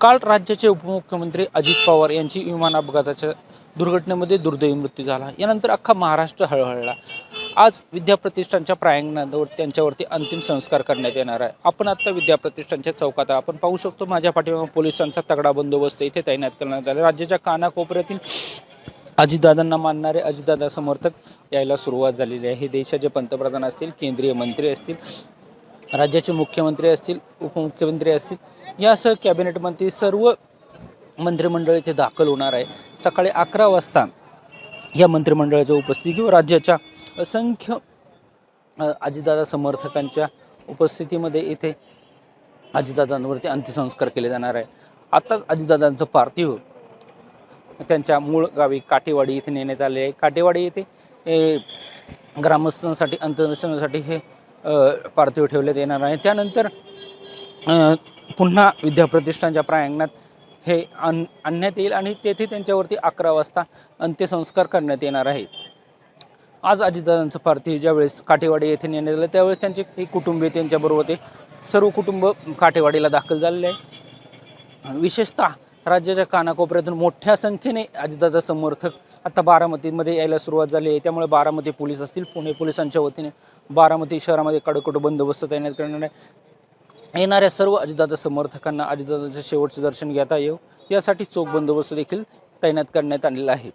काल राज्याचे उपमुख्यमंत्री अजित पवार यांची विमान अपघाताच्या दुर्घटनेमध्ये दुर्दैवी मृत्यू झाला. यानंतर अख्खा महाराष्ट्र हळहळला. आज विद्याप्रतिष्ठानच्या प्रांगणावर त्यांच्यावरती अंतिम संस्कार करण्यात येणार आहे. आपण आत्ता विद्याप्रतिष्ठानच्या चौकात आहे. आपण पाहू शकतो माझ्या पाठीमागे पोलिसांचा तगडा बंदोबस्त इथे तैनात करण्यात आला. राज्याच्या कानाकोपऱ्यातील अजितदादांना मानणारे अजितदादा समर्थक यायला सुरुवात झालेली आहे. हे देशाचे पंतप्रधान असतील केंद्रीय मंत्री असतील राज्याचे मुख्यमंत्री असतील उपमुख्यमंत्री असतील यासह कॅबिनेट मंत्री सर्व मंत्रिमंडळ इथे दाखल होणार आहे. सकाळी अकरा वाजता या मंत्रिमंडळाच्या उपस्थिती किंवा राज्याच्या असंख्य अ, अजितदादा समर्थकांच्या उपस्थितीमध्ये इथे अजितदादांवरती अंत्यसंस्कार केले जाणार आहे. आत्ताच अजितदादांचं पार्थिव त्यांच्या मूळ गावी काटेवाडी इथे नेण्यात आले आहे. काटेवाडी येथे ग्रामस्थांसाठी अंत्यदर्शनासाठी हे पार्थिव ठेवण्यात येणार आहे. त्यानंतर पुन्हा विद्याप्रतिष्ठानच्या प्रांगणात हे आण आणण्यात येईल आणि तेथे त्यांच्यावरती अकरा वाजता अंत्यसंस्कार करण्यात येणार आहे आज अजितदादांचं पार्थिव ज्यावेळेस काठेवाडी येथे नेण्यात आलं त्यावेळेस त्यांचे हे कुटुंबीय त्यांच्याबरोबर ते सर्व कुटुंब काठेवाडीला दाखल झालेले आहे. विशेषतः राज्याच्या कानाकोपऱ्यातून मोठ्या संख्येने अजितदादा समर्थक आता बारामतीमध्ये यायला सुरुवात झाली आहे. त्यामुळे बारामती पोलीस असतील पुणे पोलिसांच्या वतीने बारामती शहरामध्ये कडकड बंदोबस्त तैनात करणार आहे. येणाऱ्या सर्व अजितदादा समर्थकांना अजितदादाचे शेवटचे दर्शन घेता येऊ यासाठी चोख बंदोबस्त देखील तैनात करण्यात आलेला आहे.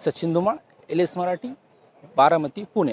Sachin Dhumal L S Marathi Baramati Pune.